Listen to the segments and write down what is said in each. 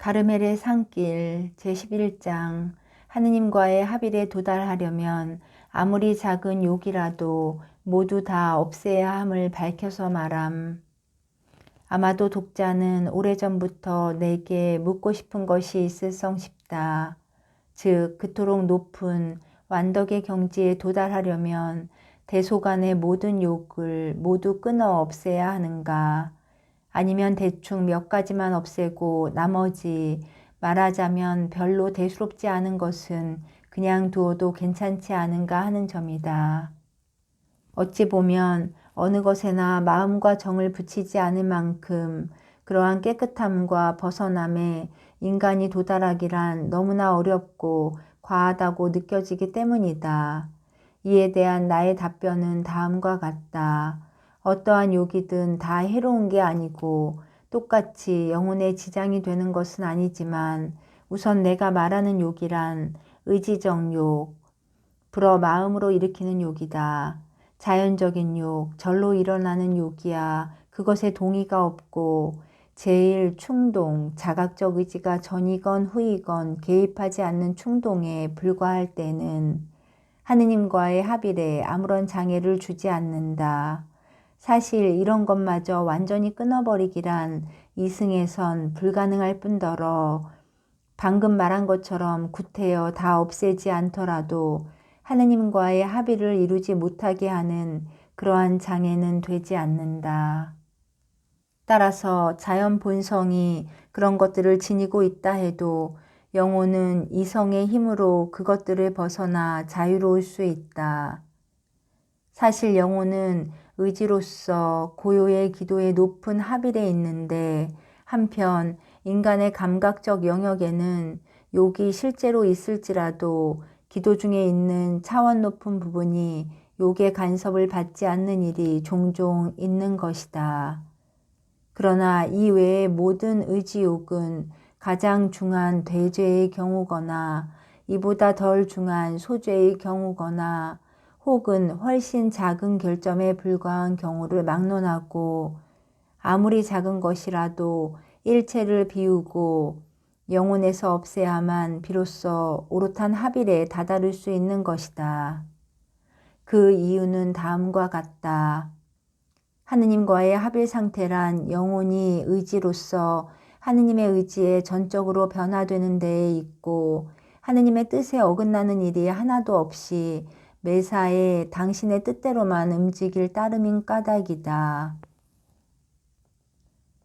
가르멜의 산길 제11장 하느님과의 합일에 도달하려면 아무리 작은 욕이라도 모두 다 없애야 함을 밝혀서 말함. 아마도 독자는 오래전부터 내게 묻고 싶은 것이 있을성 싶다. 즉 그토록 높은 완덕의 경지에 도달하려면 대소간의 모든 욕을 모두 끊어 없애야 하는가. 아니면 대충 몇 가지만 없애고 나머지 말하자면 별로 대수롭지 않은 것은 그냥 두어도 괜찮지 않은가 하는 점이다. 어찌 보면 어느 것에나 마음과 정을 붙이지 않을 만큼 그러한 깨끗함과 벗어남에 인간이 도달하기란 너무나 어렵고 과하다고 느껴지기 때문이다. 이에 대한 나의 답변은 다음과 같다. 어떠한 욕이든 다 해로운 게 아니고 똑같이 영혼에 지장이 되는 것은 아니지만 우선 내가 말하는 욕이란 의지적 욕, 불어 마음으로 일으키는 욕이다. 자연적인 욕, 절로 일어나는 욕이야 그것에 동의가 없고 제일 충동, 자각적 의지가 전이건 후이건 개입하지 않는 충동에 불과할 때는 하느님과의 합일에 아무런 장애를 주지 않는다. 사실 이런 것마저 완전히 끊어버리기란 이승에선 불가능할 뿐더러 방금 말한 것처럼 구태여 다 없애지 않더라도 하느님과의 합의를 이루지 못하게 하는 그러한 장애는 되지 않는다. 따라서 자연 본성이 그런 것들을 지니고 있다 해도 영혼은 이성의 힘으로 그것들을 벗어나 자유로울 수 있다. 사실 영혼은 의지로서 고요의 기도의 높은 합일에 있는데 한편 인간의 감각적 영역에는 욕이 실제로 있을지라도 기도 중에 있는 차원 높은 부분이 욕의 간섭을 받지 않는 일이 종종 있는 것이다. 그러나 이 외의 모든 의지욕은 가장 중한 대죄의 경우거나 이보다 덜 중한 소죄의 경우거나 혹은 훨씬 작은 결점에 불과한 경우를 막론하고 아무리 작은 것이라도 일체를 비우고 영혼에서 없애야만 비로소 오롯한 합일에 다다를 수 있는 것이다. 그 이유는 다음과 같다. 하느님과의 합일 상태란 영혼이 의지로서 하느님의 의지에 전적으로 변화되는 데에 있고 하느님의 뜻에 어긋나는 일이 하나도 없이 매사에 당신의 뜻대로만 움직일 따름인 까닭이다.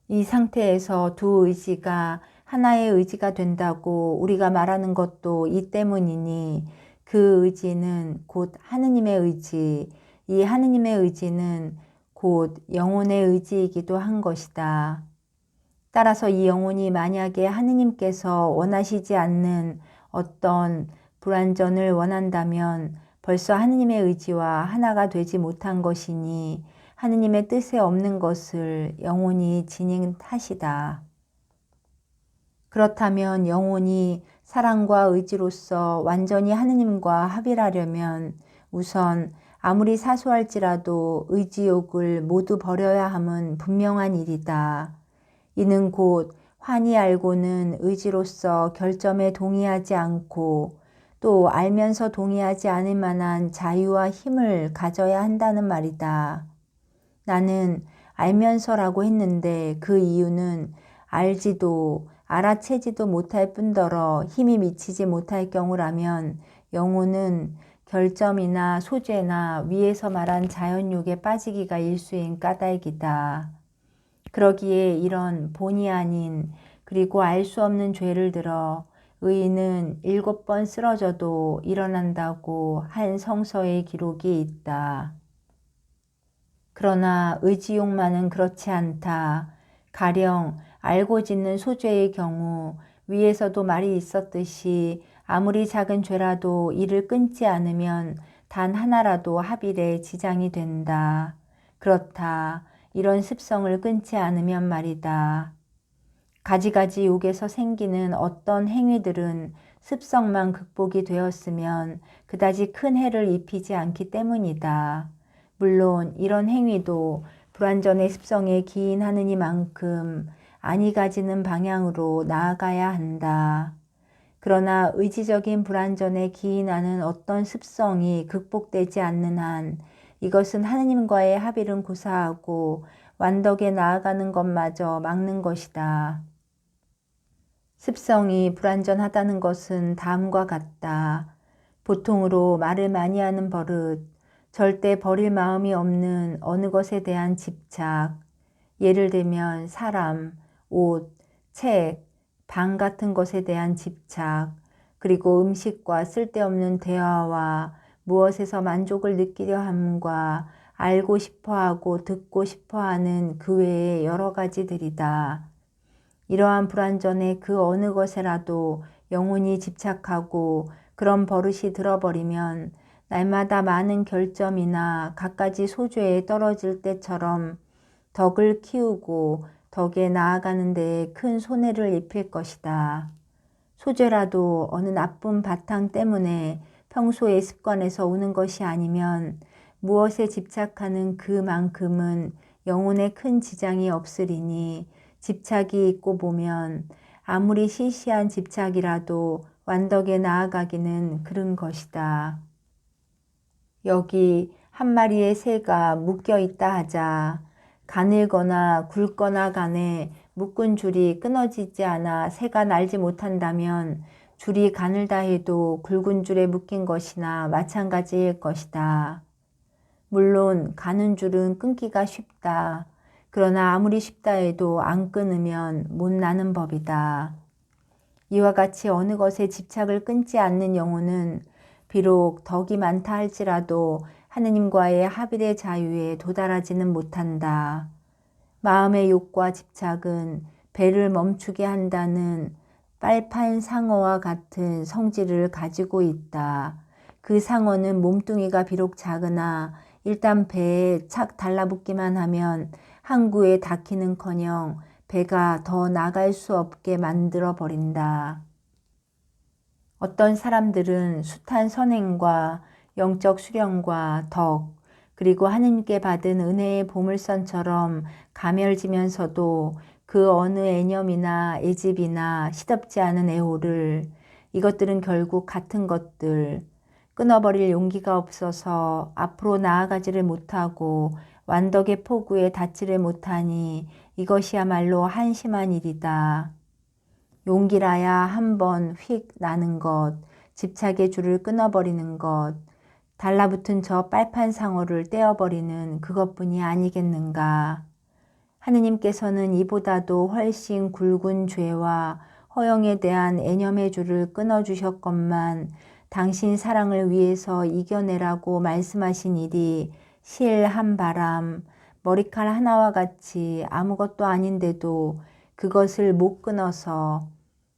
이 상태에서 두 의지가 하나의 의지가 된다고 우리가 말하는 것도 이 때문이니 그 의지는 곧 하느님의 의지, 이 하느님의 의지는 곧 영혼의 의지이기도 한 것이다. 따라서 이 영혼이 만약에 하느님께서 원하시지 않는 어떤 불완전을 원한다면 벌써 하느님의 의지와 하나가 되지 못한 것이니 하느님의 뜻에 없는 것을 영혼이 진행하시다. 그렇다면 영혼이 사랑과 의지로서 완전히 하느님과 합일하려면 우선 아무리 사소할지라도 의지욕을 모두 버려야 함은 분명한 일이다. 이는 곧 환히 알고는 의지로서 결점에 동의하지 않고 또 알면서 동의하지 않을 만한 자유와 힘을 가져야 한다는 말이다. 나는 알면서라고 했는데 그 이유는 알지도 알아채지도 못할 뿐더러 힘이 미치지 못할 경우라면 영혼은 결점이나 소재나 위에서 말한 자연욕에 빠지기가 일수인 까닭이다. 그러기에 이런 본이 아닌 그리고 알 수 없는 죄를 들어 의인은 일곱 번 쓰러져도 일어난다고 한 성서의 기록이 있다. 그러나 의지욕만은 그렇지 않다. 가령 알고 짓는 소죄의 경우 위에서도 말이 있었듯이 아무리 작은 죄라도 이를 끊지 않으면 단 하나라도 합일에 지장이 된다. 그렇다. 이런 습성을 끊지 않으면 말이다. 가지가지 욕에서 생기는 어떤 행위들은 습성만 극복이 되었으면 그다지 큰 해를 입히지 않기 때문이다. 물론 이런 행위도 불완전의 습성에 기인하느니만큼 안이 가지는 방향으로 나아가야 한다. 그러나 의지적인 불완전에 기인하는 어떤 습성이 극복되지 않는 한 이것은 하느님과의 합의를 고사하고 완덕에 나아가는 것마저 막는 것이다. 습성이 불완전하다는 것은 다음과 같다. 보통으로 말을 많이 하는 버릇, 절대 버릴 마음이 없는 어느 것에 대한 집착, 예를 들면 사람, 옷, 책, 방 같은 것에 대한 집착, 그리고 음식과 쓸데없는 대화와 무엇에서 만족을 느끼려 함과 알고 싶어 하고 듣고 싶어 하는 그 외의 여러 가지들이다. 이러한 불완전에 그 어느 것에라도 영혼이 집착하고 그런 버릇이 들어버리면 날마다 많은 결점이나 갖가지 소주에 떨어질 때처럼 덕을 키우고 덕에 나아가는 데에 큰 손해를 입힐 것이다. 소재라도 어느 나쁜 바탕 때문에 평소의 습관에서 오는 것이 아니면 무엇에 집착하는 그만큼은 영혼에 큰 지장이 없으리니 집착이 있고 보면 아무리 시시한 집착이라도 완덕에 나아가기는 그른 것이다. 여기 한 마리의 새가 묶여 있다 하자 가늘거나 굵거나 간에 묶은 줄이 끊어지지 않아 새가 날지 못한다면 줄이 가늘다 해도 굵은 줄에 묶인 것이나 마찬가지일 것이다. 물론 가는 줄은 끊기가 쉽다. 그러나 아무리 쉽다 해도 안 끊으면 못 나는 법이다. 이와 같이 어느 것에 집착을 끊지 않는 영혼은 비록 덕이 많다 할지라도 하느님과의 합일의 자유에 도달하지는 못한다. 마음의 욕과 집착은 배를 멈추게 한다는 빨판 상어와 같은 성질을 가지고 있다. 그 상어는 몸뚱이가 비록 작으나 일단 배에 착 달라붙기만 하면 항구에 닿기는커녕 배가 더 나갈 수 없게 만들어 버린다. 어떤 사람들은 숱한 선행과 영적 수령과 덕, 그리고 하느님께 받은 은혜의 보물선처럼 가멸지면서도 그 어느 애념이나 애집이나 시덥지 않은 애호를 이것들은 결국 같은 것들 끊어버릴 용기가 없어서 앞으로 나아가지를 못하고 완덕의 포구에 닿지를 못하니 이것이야말로 한심한 일이다. 용기라야 한 번 휙 나는 것, 집착의 줄을 끊어버리는 것, 달라붙은 저 빨판 상어를 떼어버리는 그것뿐이 아니겠는가. 하느님께서는 이보다도 훨씬 굵은 죄와 허영에 대한 애념의 줄을 끊어주셨건만 당신 사랑을 위해서 이겨내라고 말씀하신 일이 실 한 바람, 머리칼 하나와 같이 아무것도 아닌데도 그것을 못 끊어서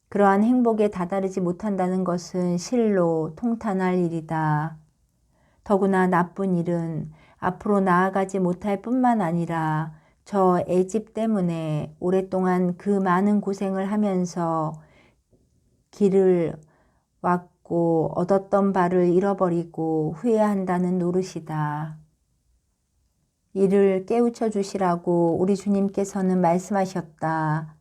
그러한 행복에 다다르지 못한다는 것은 실로 통탄할 일이다. 더구나 나쁜 일은 앞으로 나아가지 못할 뿐만 아니라 저 애집 때문에 오랫동안 그 많은 고생을 하면서 길을 왔고 얻었던 바를 잃어버리고 후회한다는 노릇이다. 이를 깨우쳐 주시라고 우리 주님께서는 말씀하셨다.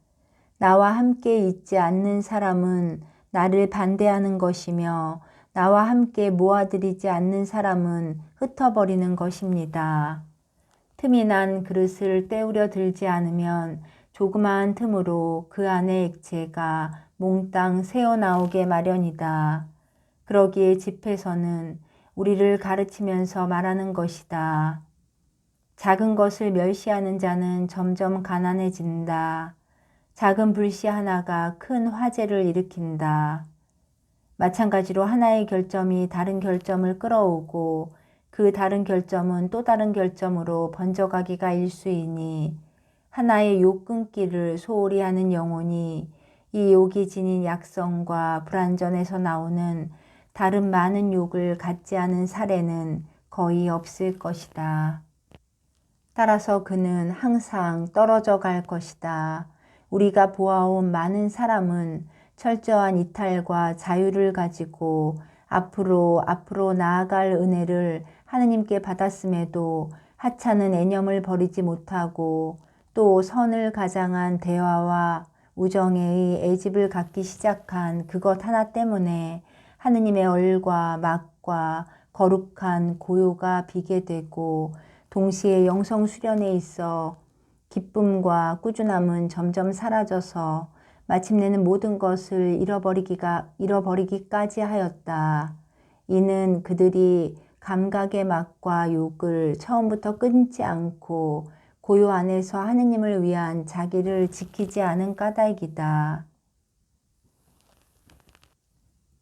나와 함께 있지 않는 사람은 나를 반대하는 것이며 나와 함께 모아들이지 않는 사람은 흩어버리는 것입니다. 틈이 난 그릇을 때우려 들지 않으면 조그마한 틈으로 그 안의 액체가 몽땅 새어나오게 마련이다. 그러기에 집에서는 우리를 가르치면서 말하는 것이다. 작은 것을 멸시하는 자는 점점 가난해진다. 작은 불씨 하나가 큰 화재를 일으킨다. 마찬가지로 하나의 결점이 다른 결점을 끌어오고 그 다른 결점은 또 다른 결점으로 번져가기가 일수이니 하나의 욕 끊기를 소홀히 하는 영혼이 이 욕이 지닌 약성과 불안전에서 나오는 다른 많은 욕을 갖지 않은 사례는 거의 없을 것이다. 따라서 그는 항상 떨어져 갈 것이다. 우리가 보아온 많은 사람은 철저한 이탈과 자유를 가지고 앞으로 앞으로 나아갈 은혜를 하느님께 받았음에도 하찮은 애념을 버리지 못하고 또 선을 가장한 대화와 우정의 애집을 갖기 시작한 그것 하나 때문에 하느님의 얼과 막과 거룩한 고요가 비게 되고 동시에 영성 수련에 있어 기쁨과 꾸준함은 점점 사라져서 마침내는 모든 것을 잃어버리기가 잃어버리기까지 하였다. 이는 그들이 감각의 맛과 욕을 처음부터 끊지 않고 고요 안에서 하느님을 위한 자기를 지키지 않은 까닭이다.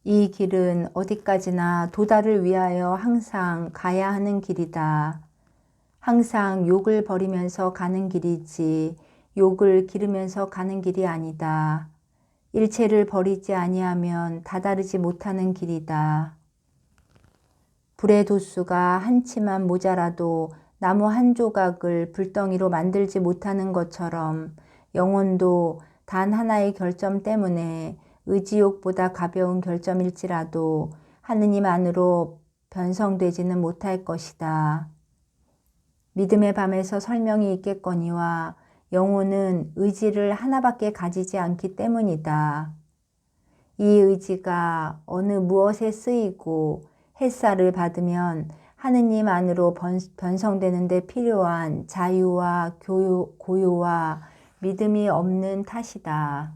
이 길은 어디까지나 도달을 위하여 항상 가야 하는 길이다. 항상 욕을 버리면서 가는 길이지 욕을 기르면서 가는 길이 아니다. 일체를 버리지 아니하면 다다르지 못하는 길이다. 불의 도수가 한 치만 모자라도 나무 한 조각을 불덩이로 만들지 못하는 것처럼 영혼도 단 하나의 결점 때문에 의지욕보다 가벼운 결점일지라도 하느님 안으로 변성되지는 못할 것이다. 믿음의 밤에서 설명이 있겠거니와 영혼은 의지를 하나밖에 가지지 않기 때문이다. 이 의지가 어느 무엇에 쓰이고 햇살을 받으면 하느님 안으로 변성되는 데 필요한 자유와 교요, 고요와 믿음이 없는 탓이다.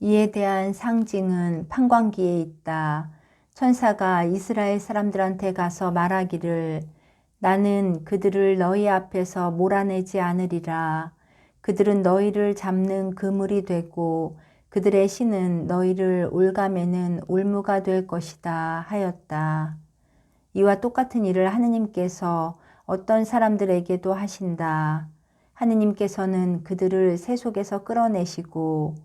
이에 대한 상징은 판광기에 있다. 천사가 이스라엘 사람들한테 가서 말하기를 나는 그들을 너희 앞에서 몰아내지 않으리라. 그들은 너희를 잡는 그물이 되고 그들의 신은 너희를 올가매는 올무가 될 것이다 하였다. 이와 똑같은 일을 하느님께서 어떤 사람들에게도 하신다. 하느님께서는 그들을 새 속에서 끌어내시고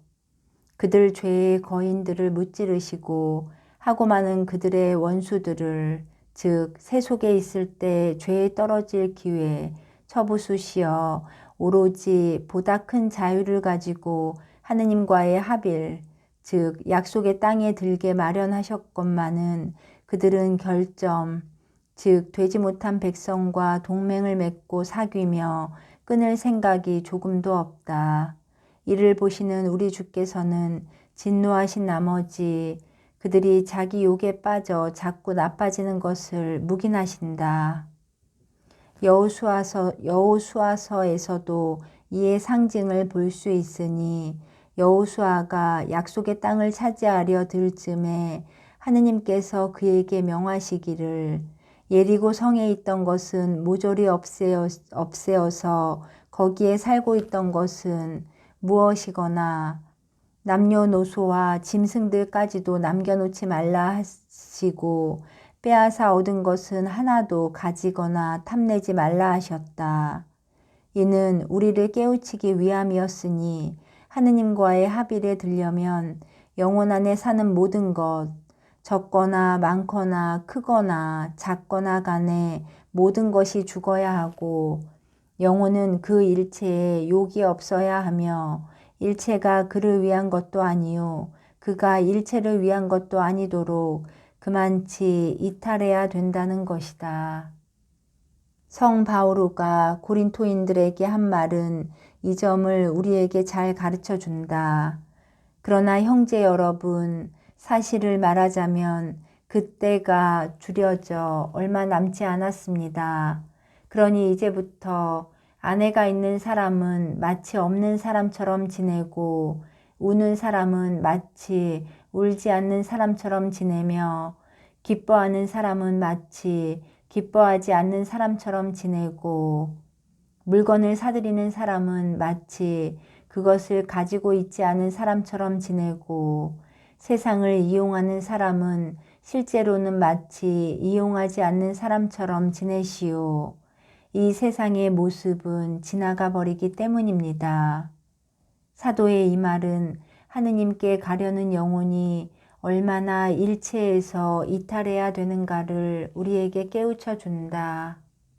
그들 죄의 거인들을 무찌르시고 하고 많은 그들의 원수들을 즉 세 속에 있을 때 죄에 떨어질 기회 처부수시어 오로지 보다 큰 자유를 가지고 하느님과의 합일 즉 약속의 땅에 들게 마련하셨건만은 그들은 결점 즉 되지 못한 백성과 동맹을 맺고 사귀며 끊을 생각이 조금도 없다. 이를 보시는 우리 주께서는 진노하신 나머지 그들이 자기 욕에 빠져 자꾸 나빠지는 것을 묵인하신다. 여호수아서 여호수아서에서도 이의 상징을 볼 수 있으니 여호수아가 약속의 땅을 차지하려 들 즈음에 하느님께서 그에게 명하시기를 예리고 성에 있던 것은 모조리 없애어, 없애어서 거기에 살고 있던 것은 무엇이거나 남녀노소와 짐승들까지도 남겨놓지 말라 하시고 빼앗아 얻은 것은 하나도 가지거나 탐내지 말라 하셨다. 이는 우리를 깨우치기 위함이었으니 하느님과의 합의에 들려면 영혼 안에 사는 모든 것, 적거나 많거나 크거나 작거나 간에 모든 것이 죽어야 하고 영혼은 그 일체에 욕이 없어야 하며 일체가 그를 위한 것도 아니요 그가 일체를 위한 것도 아니도록 그만치 이탈해야 된다는 것이다. 성 바오로가 고린토인들에게 한 말은 이 점을 우리에게 잘 가르쳐 준다. 그러나 형제 여러분, 사실을 말하자면 그때가 줄여져 얼마 남지 않았습니다. 그러니 이제부터 아내가 있는 사람은 마치 없는 사람처럼 지내고 우는 사람은 마치 울지 않는 사람처럼 지내며 기뻐하는 사람은 마치 기뻐하지 않는 사람처럼 지내고 물건을 사들이는 사람은 마치 그것을 가지고 있지 않은 사람처럼 지내고 세상을 이용하는 사람은 실제로는 마치 이용하지 않는 사람처럼 지내시오. 이 세상의 모습은 지나가 버리기 때문입니다. 사도의 이 말은 하느님께 가려는 영혼이 얼마나 일체에서 이탈해야 되는가를 우리에게 깨우쳐 준다.